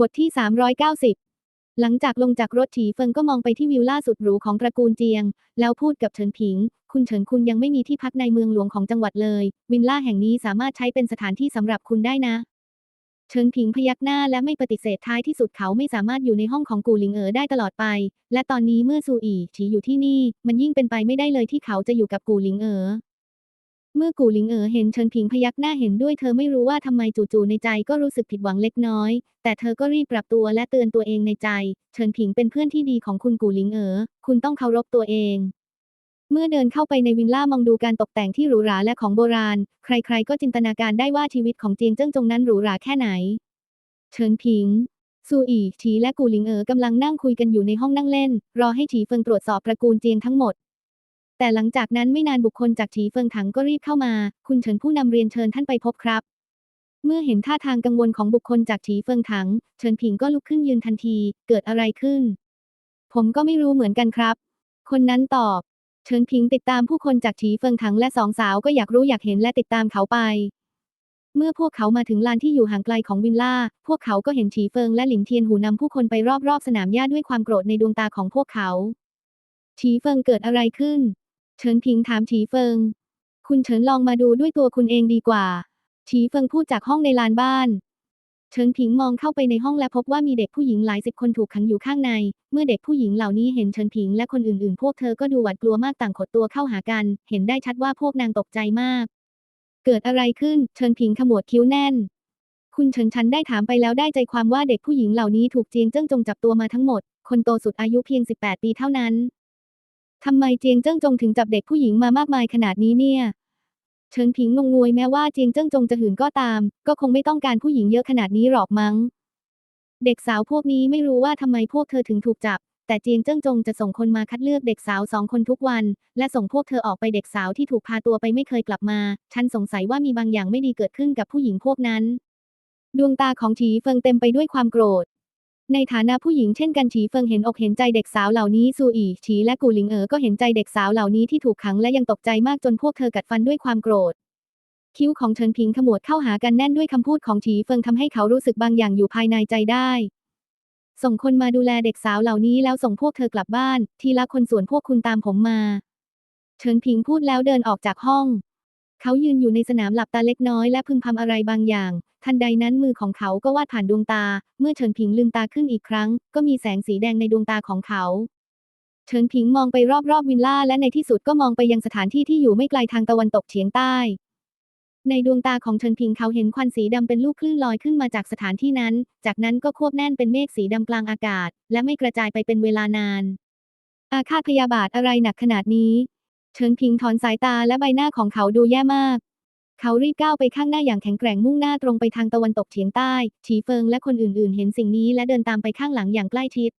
บทที่ 390 หลังจากลงจากรถฉีเฟิงก็มองไปที่วิลล่าสุดหรูของตระกูลเจียง แล้วพูดกับเฉินผิง คุณเฉินคุณยังไม่มีที่พักในเมืองหลวงของจังหวัดเลย วิลล่าแห่งนี้สามารถใช้เป็นสถานที่สำหรับคุณได้นะ เฉินผิงพยักหน้าและไม่ปฏิเสธท้ายที่สุดเขาไม่สามารถอยู่ในห้องของกูหลิงเอ๋อได้ตลอดไป และตอนนี้เมื่อซูอีฉีอยู่ที่นี่ มันยิ่งเป็นไปไม่ได้เลยที่เขาจะอยู่กับกูหลิงเอ๋อ เมื่อกูหลิงเอ๋อเห็นเฉินผิงพยักหน้าเห็นด้วยเธอไม่รู้ว่าทำไมจู่ๆในใจก็รู้สึกผิดหวังเล็กน้อย แต่เธอก็รีบปรับตัวและเตือนตัวเองในใจเฉินผิงเป็นเพื่อนที่ดีของคุณกูหลิงเอ๋อคุณต้องเคารพตัวเองเมื่อเดินเข้าไปในวิลล่ามองดูการตกแต่งที่หรูหราและของโบราณ ใครๆ ก็จินตนาการได้ว่าชีวิตของเจียงเจิ้งจงนั้นหรูหราแค่ไหน เฉินผิง ซูอีฉีและกูหลิงเอ๋อกำลังนั่งคุยกันอยู่ในห้องนั่งเล่น รอให้ฉีเฟิงตรวจสอบตระกูลเจียงทั้งหมด แต่หลังจากนั้นไม่นานบุคคลจากฉีเฟิงถังก็รีบเข้ามา คุณเฉินผู้นำเรียนเชิญท่านไปพบครับ เมื่อเห็นท่าทางกังวลของบุคคลจากฉีเฟิงถัง เฉินผิงก็ลุกขึ้นยืนทันที เกิดอะไรขึ้น ผมก็ไม่รู้เหมือนกันครับ คนนั้นตอบ เฉินผิงติดตามผู้คนจากฉีเฟิงถังและสองสาวก็อยากรู้อยากเห็นและติดตามเขาไป เมื่อพวกเขามาถึงลานที่อยู่ห่างไกลของวิลล่า พวกเขาก็เห็นฉีเฟิงและหลินเทียนหูนำผู้คนไปรอบๆสนามหญ้าด้วยความโกรธในดวงตาของพวกเขาฉีเฟิงเกิดอะไรขึ้น เฉินพิงถามฉีเฟิง คุณเฉินลองมาดูด้วยตัวคุณเองดีกว่าฉีเฟิงพูดจากห้องในลานบ้านเฉินผิงมองเข้าไปในห้องและพบว่ามีเด็กผู้หญิงหลายสิบคนถูกขังอยู่ข้างใน เมื่อเด็กผู้หญิงเหล่านี้เห็นเฉินผิงและคนอื่นๆ พวกเธอก็ดูหวาดกลัวมากต่างขดตัวเข้าหากัน เห็นได้ชัดว่าพวกนางตกใจมาก เกิดอะไรขึ้น เฉินผิงขมวดคิ้วแน่น คุณเฉินชันได้ถามไปแล้วได้ใจความว่าเด็กผู้หญิงเหล่านี้ถูกเจียงเจิ้งจงจับตัวมาทั้งหมด คนโตสุดอายุเพียง 18 ปีเท่านั้น ทำไมเจียงเจิ้งจงถึงจับเด็กผู้หญิงมามากมายขนาดนี้เนี่ย เฉินผิงงงงวยแม้ว่าเจียงเจิ้งจงจะหื่นก็ตาม ก็คงไม่ต้องการผู้หญิงเยอะขนาดนี้หรอกมั้ง เด็กสาวพวกนี้ไม่รู้ว่าทำไมพวกเธอถึงถูกจับ แต่เจียงเจิ้งจงจะส่งคนมาคัดเลือกเด็กสาวสองคนทุกวัน และส่งพวกเธอออกไปเด็กสาวที่ถูกพาตัวไปไม่เคยกลับมา ฉันสงสัยว่ามีบางอย่างไม่ดีเกิดขึ้นกับผู้หญิงพวกนั้น ดวงตาของฉีเฟิงเต็มไปด้วยความโกรธ ในฐานะผู้หญิงเช่นกันฉีเฟิงเห็นอกเห็นใจเด็กสาวเหล่านี้ซูอีฉีและกูหลิงเอ๋อก็เห็นใจเด็กสาวเหล่านี้ที่ถูกขังและยังตกใจมากจนพวกเธอกัดฟันด้วยความโกรธ คิ้วของเฉินพิงขมวดเข้าหากันแน่นด้วยคำพูดของฉีเฟิงทำให้เขารู้สึกบางอย่างอยู่ภายในใจได้ ส่งคนมาดูแลเด็กสาวเหล่านี้แล้วส่งพวกเธอกลับบ้าน ทีละคนส่วนพวกคุณตามผมมา เฉินพิงพูดแล้วเดินออกจากห้อง เขายืนอยู่ในสนามหลับตาเล็กน้อยและพึมพำอะไรบางอย่าง ทันใดนั้นมือของเขาก็วาดผ่านดวงตา เมื่อเฉินผิงลืมตาขึ้นอีกครั้ง ก็มีแสงสีแดงในดวงตาของเขา เฉินผิงมองไปรอบๆวิลล่าและในที่สุดก็มองไปยังสถานที่ที่อยู่ไม่ไกลทางตะวันตกเฉียงใต้ ในดวงตาของเฉินผิงเขาเห็นควันสีดำเป็นลูกคลื่นลอยขึ้นมาจากสถานที่นั้น จากนั้นก็ควบแน่นเป็นเมฆสีดำกลางอากาศ และไม่กระจายไปเป็นเวลานานอาฆาตพยาบาทอะไรหนักขนาดนี้ เฉินพิงถอนสายตาและใบหน้าของเขาดูแย่มาก เขารีบก้าวไปข้างหน้าอย่างแข็งแกร่งมุ่งหน้าตรงไปทางตะวันตกเฉียงใต้ ฉีเฟิงและคนอื่นๆ เห็นสิ่งนี้และเดินตามไปข้างหลังอย่างใกล้ชิด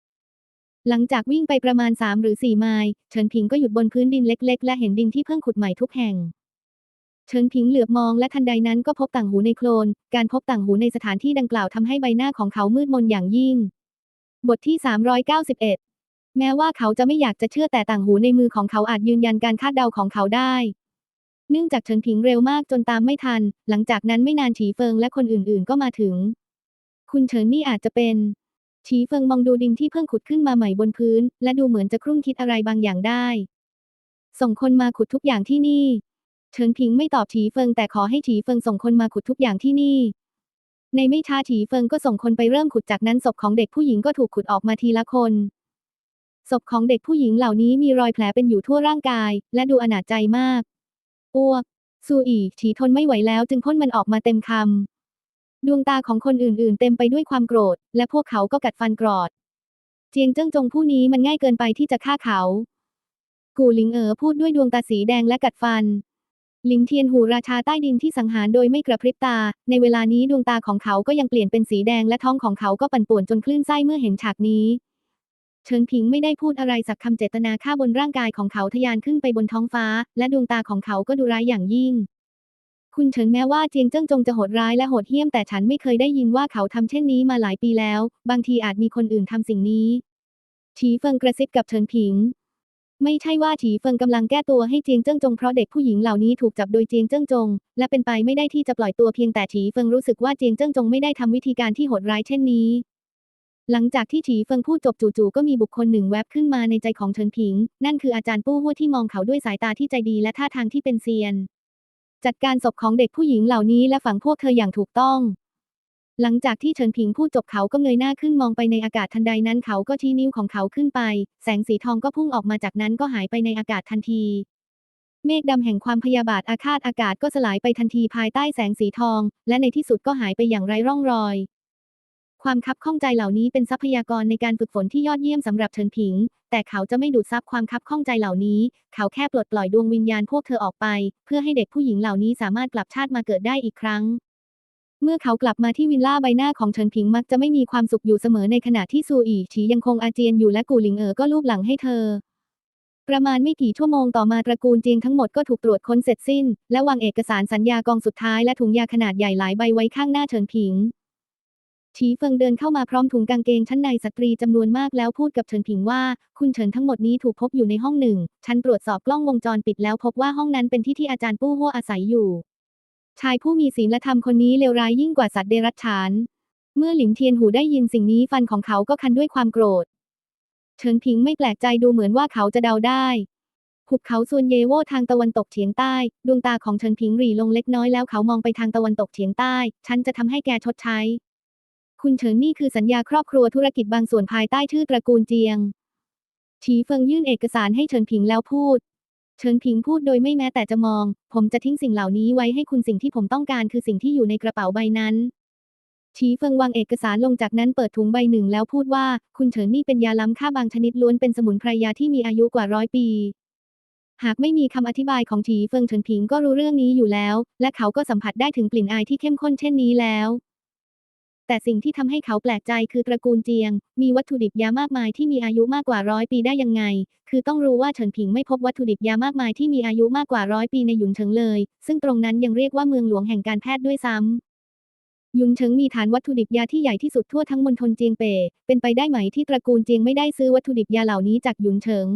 หลังจากวิ่งไปประมาณ 3 หรือ 4 ไมล์เฉินพิงก็หยุดบนพื้นดินเล็ก ๆ และเห็นดินที่เพิ่งขุดใหม่ทุกแห่งเฉินพิงเหลือบมองและทันใดนั้นก็พบต่างหูในโคลน การพบต่างหูในสถานที่ดังกล่าวทำให้ใบหน้าของเขามืดมนอย่างยิ่ง บทที่ 391 แม้ว่าเขาจะไม่อยากจะเชื่อแต่ต่างหูในมือของเขาอาจยืนยันการคาดเดาของเขาได้ เนื่องจากเฉินผิงเร็วมากจนตามไม่ทัน หลังจากนั้นไม่นานฉีเฟิงและคนอื่นๆก็มาถึง คุณเฉินนี่อาจจะเป็นฉีเฟิงมองดูดินที่เพิ่งขุดขึ้นมาใหม่บนพื้น และดูเหมือนจะครุ่นคิดอะไรบางอย่างได้ ส่งคนมาขุดทุกอย่างที่นี่ เฉินผิงไม่ตอบฉีเฟิงแต่ขอให้ฉีเฟิงส่งคนมาขุดทุกอย่างที่นี่ในไม่ช้าฉีเฟิงก็ส่งคนไปเริ่มขุดจากนั้นศพของเด็กผู้หญิงก็ถูกขุดออกมาทีละคน ศพของเด็กผู้หญิงเหล่านี้มีรอยแผลเป็นอยู่ทั่วร่างกาย และดูอนาจใจมาก อ้วก ซูอีฉีทนไม่ไหวแล้วจึงพ่นมันออกมาเต็มคำ ดวงตาของคนอื่นๆ เต็มไปด้วยความโกรธ และพวกเขาก็กัดฟันกรอด เจียงเจิ้งจงผู้นี้มันง่ายเกินไปที่จะฆ่าเขา กูหลิงเอ๋อพูดด้วยดวงตาสีแดงและกัดฟันหลิงเทียนหูราชาใต้ดินที่สังหารโดยไม่กระพริบตา ในเวลานี้ดวงตาของเขาก็ยังเปลี่ยนเป็นสีแดงและท้องของเขาก็ปั่นป่วนจนคลื่นไส้เมื่อเห็นฉากนี้ เฉินผิงไม่ได้พูดอะไรสักคำเจตนาฆ่าบนร่างกายของเขาทะยานขึ้นไปบนท้องฟ้า และดวงตาของเขาก็ดูร้ายอย่างยิ่ง คุณเฉินแม้ว่าเจียงเจิ้งจงจะโหดร้ายและโหดเหี้ยมแต่ฉันไม่เคยได้ยินว่าเขาทำเช่นนี้มาหลายปีแล้ว บางทีอาจมีคนอื่นทำสิ่งนี้ฉีเฟิงกระซิบกับเฉินผิง ไม่ใช่ว่าฉีเฟิงกำลังแก้ตัวให้เจียงเจิ้งจงเพราะเด็กผู้หญิงเหล่านี้ถูกจับโดยเจียงเจิ้งจง และเป็นไปไม่ได้ที่จะปล่อยตัวเพียงแต่ฉีเฟิงรู้สึกว่าเจียงเจิ้งจงไม่ได้ทำวิธีการที่โหดร้ายเช่นนี้ หลังจากที่ฉีเฟิงพูดจบจู่ๆก็มีบุคคลหนึ่งแวบขึ้นมาในใจของเฉินผิง นั่นคืออาจารย์ปู้หัวที่มองเขาด้วยสายตาที่ใจดีและท่าทางที่เป็นเซียน จัดการศพของเด็กผู้หญิงเหล่านี้และฝังพวกเธออย่างถูกต้อง หลังจากที่เฉินผิงพูดจบเขาก็เงยหน้าขึ้นมองไปในอากาศทันใดนั้นเขาก็ชี้นิ้วของเขาขึ้นไป แสงสีทองก็พุ่งออกมาจากนั้นก็หายไปในอากาศทันทีเมฆดำแห่งความพยาบาทอาฆาตอากาศก็สลายไปทันทีภายใต้แสงสีทอง และในที่สุดก็หายไปอย่างไร้ร่องรอย ความคับข้องใจเหล่านี้เป็นทรัพยากรในการฝึกฝนที่ยอดเยี่ยมสำหรับเฉินผิง แต่เขาจะไม่ดูดซับความคับข้องใจเหล่านี้ เขาแค่ปลดปล่อยดวงวิญญาณพวกเธอออกไป เพื่อให้เด็กผู้หญิงเหล่านี้สามารถกลับชาติมาเกิดได้อีกครั้ง เมื่อเขากลับมาที่วิลล่าใบหน้าของเฉินผิงมักจะไม่มีความสุขอยู่เสมอในขณะที่ซูอีฉียังคงอาเจียนอยู่และกูหลิงเอ๋อก็ลูบหลังให้เธอ ประมาณไม่กี่ชั่วโมงต่อมาตระกูลเจียงทั้งหมดก็ถูกตรวจค้นเสร็จสิ้น และวางเอกสารสัญญากองสุดท้ายและถุงยาขนาดใหญ่หลายใบไว้ข้างหน้าเฉินผิง ฉีเฟิงเดินเข้ามาพร้อมถุงกางเกงชั้นในสตรีจำนวนมากแล้วพูดกับเฉินผิงว่า คุณเฉินทั้งหมดนี้ถูกพบอยู่ในห้องหนึ่ง ฉันตรวจสอบกล้องวงจรปิดแล้วพบว่าห้องนั้นเป็นที่ที่อาจารย์ปู้หัวอาศัยอยู่ ชายผู้มีศีลธรรมคนนี้เลวร้ายยิ่งกว่าสัตว์เดรัจฉาน เมื่อหลิงเทียนหูได้ยินสิ่งนี้ฟันของเขาก็คันด้วยความโกรธ เฉินผิงไม่แปลกใจดูเหมือนว่าเขาจะเดาได้หุบเขาซุนเยโวทางตะวันตกเฉียงใต้ ดวงตาของเฉินผิงหรี่ลงเล็กน้อยแล้วเขามองไปทางตะวันตกเฉียงใต้ ฉันจะทำให้แกชดใช้ คุณเฉินนี่คือสัญญาครอบครัวธุรกิจบางส่วนภายใต้ชื่อตระกูลเจียง ฉีเฟิงยื่นเอกสารให้เฉินผิงแล้วพูด เฉินผิงพูดโดยไม่แม้แต่จะมอง ผมจะทิ้งสิ่งเหล่านี้ไว้ให้คุณสิ่งที่ผมต้องการคือสิ่งที่อยู่ในกระเป๋าใบนั้น ฉีเฟิงวางเอกสารลงจากนั้นเปิดถุงใบหนึ่งแล้วพูดว่า คุณเฉินนี่เป็นยาล้ำค่าบางชนิดล้วนเป็นสมุนไพรยาที่มีอายุกว่าร้อยปีหากไม่มีคำอธิบายของฉีเฟิงเฉินผิงก็รู้เรื่องนี้อยู่แล้ว และเขาก็สัมผัสได้ถึงกลิ่นอายที่เข้มข้นเช่นนี้แล้ว แต่สิ่งที่ทำให้เขาแปลกใจคือตระกูลเจียง มีวัตถุดิบยามากมายที่มีอายุมากกว่าร้อยปีได้ยังไง คือต้องรู้ว่าเฉินผิงไม่พบวัตถุดิบยามากมายที่มีอายุมากกว่าร้อยปีในหยุนเฉิงเลย ซึ่งตรงนั้นยังเรียกว่าเมืองหลวงแห่งการแพทย์ด้วยซ้ำหยุนเฉิงมีฐานวัตถุดิบยาที่ใหญ่ที่สุดทั่วทั้งมณฑลเจียงเป่ เป็นไปได้ไหมที่ตระกูลเจียงไม่ได้ซื้อวัตถุดิบยาเหล่านี้จากหยุนเฉิง